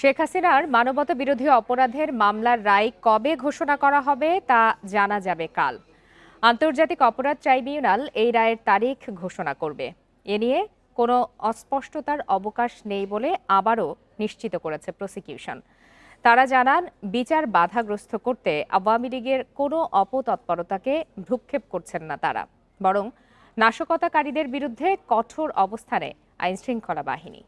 শেখ হাসিনার মানবতা বিরোধী অপরাধের মামলার রায় কবে ঘোষণা করা হবে তা জানা যাবে কাল। আন্তর্জাতিক অপরাধ ট্রাইব্যুনাল এই রায়ের তারিখ ঘোষণা করবে। এ নিয়ে কোনো অস্পষ্টতার অবকাশ নেই বলে আবারও নিশ্চিত করেছে প্রসিকিউশন। তারা জানান, বিচার বাধাগ্রস্ত করতে আওয়ামী লীগের কোনো অপতৎপরতাকে ভ্রুক্ষেপ করছেন না তারা। বরং নাশকতাকারীদের বিরুদ্ধে কঠোর অবস্থানে আইনশৃঙ্খলা বাহিনী।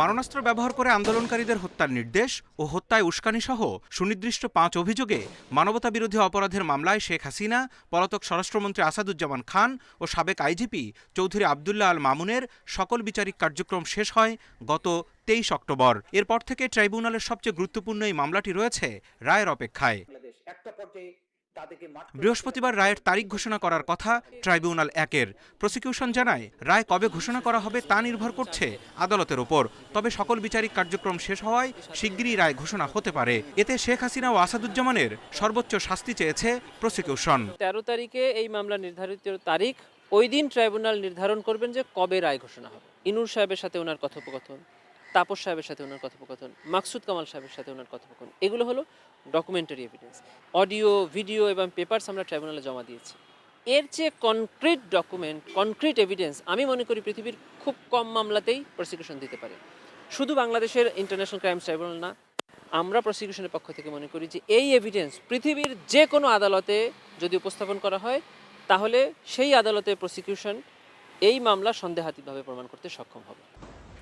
মারণাস্ত্র ব্যবহার করে আন্দোলনকারীদের হত্যার নির্দেশ ও হত্যায় উস্কানি সহ সুনির্দিষ্ট পাঁচ অভিযোগে মানবতা বিরোধী অপরাধের মামলায় শেখ হাসিনা, পলাতক স্বরাষ্ট্রমন্ত্রী আসাদুজ্জামান খান ও সাবেক আইজিপি চৌধুরী আবদুল্লাহ আল মামুনের সকল বিচারিক কার্যক্রম শেষ হয় গত তেইশ অক্টোবর। এরপর থেকে ট্রাইব্যুনালের সবচেয়ে গুরুত্বপূর্ণ এই মামলাটি রয়েছে রায়ের অপেক্ষায়। বৃহস্পতিবার রায়ের তারিখ ঘোষণা করার কথা ট্রাইব্যুনাল একের। প্রসিকিউশন জানায় রায় কবে ঘোষণা করা হবে তা নির্ভর করছে আদালতের ওপর। তবে সকল বিচারিক কার্যক্রম শেষ হওয়ায় শিগগিরই রায় ঘোষণা হতে পারে। এতে শেখ হাসিনা ও আসাদুজ্জামানের সর্বোচ্চ শাস্তি চেয়েছে প্রসিকিউশন। তেরো তারিখে এই মামলা নির্ধারিত তারিখ ওই দিন ট্রাইব্যুনাল নির্ধারণ করবেন যে কবে রায় ঘোষণা হবে। ইনুর সাহেবের সাথে ওনার কথোপকথন। তাপস সাহেবের সাথে ওনার কথোপকথন, মাকসুদ কামাল সাহেবের সাথে ওনার কথোপকথন, এগুলো হলো ডকুমেন্টারি এভিডেন্স অডিও ভিডিও এবং পেপারস আমরা ট্রাইব্যুনালে জমা দিয়েছি। এর চেয়ে কনক্রিট ডকুমেন্ট কনক্রিট এভিডেন্স আমি মনে করি পৃথিবীর খুব কম মামলাতেই প্রসিকিউশন দিতে পারে। শুধু বাংলাদেশের ইন্টারন্যাশনাল ক্রাইম ট্রাইব্যুনাল না, আমরা প্রসিকিউশনের পক্ষ থেকে মনে করি যে এই এভিডেন্স পৃথিবীর যে কোনো আদালতে যদি উপস্থাপন করা হয়, তাহলে সেই আদালতে প্রসিকিউশন এই মামলা সন্দেহাতীতভাবে প্রমাণ করতে সক্ষম হবে।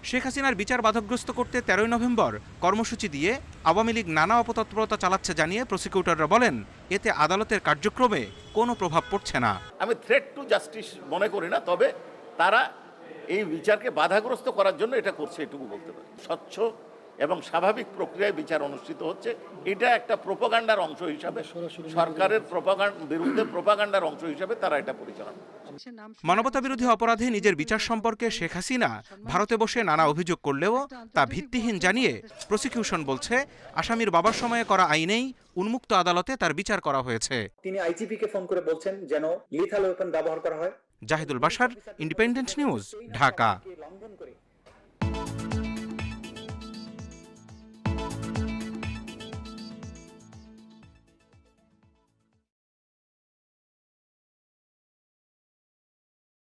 শেখ হাসিনার বিচার বাধাগ্রস্ত করতে তেরোই নভেম্বর কর্মসূচি দিয়ে আওয়ামী লীগ নানা অপতৎপরতা চালাচ্ছে জানিয়ে প্রসিকিউটররা বলেন, এতে আদালতের কার্যক্রমে কোনো প্রভাব পড়ছে না। আমি থ্রেট টু জাস্টিস মনে করি না, তবে তারা এই বিচারকে বাধাগ্রস্ত করার জন্য এটা করছে, এটুকু বলতে পারি। স্বচ্ছ এবং স্বাভাবিক প্রক্রিয়ায় বিচার অনুষ্ঠিত হচ্ছে। এটা একটা প্রোপাগান্ডার অংশ হিসাবে সরকারের প্রোপাগান্ড বিরুদ্ধে প্রোপাগান্ডার অংশ হিসাবে তারা এটা পরিচালনা মানবতা বিরোধী অপরাধে নিজের বিচার সম্পর্কে শেখ হাসিনা ভারতে বসে নানা অভিযোগ করলেও তা ভিত্তিহীন জানিয়ে প্রসিকিউশন বলছে আসামির বাবার সময়ে করা আইনেই উন্মুক্ত আদালতে তার বিচার করা হয়েছে। তিনি আইজিপি কে ফোন করে বলছেন যেন লিথাল ওয়েপন ব্যবহার করা হয়। জাহিদুল বাসার ইন্ডিপেন্ডেন্ট নিউজ ঢাকা।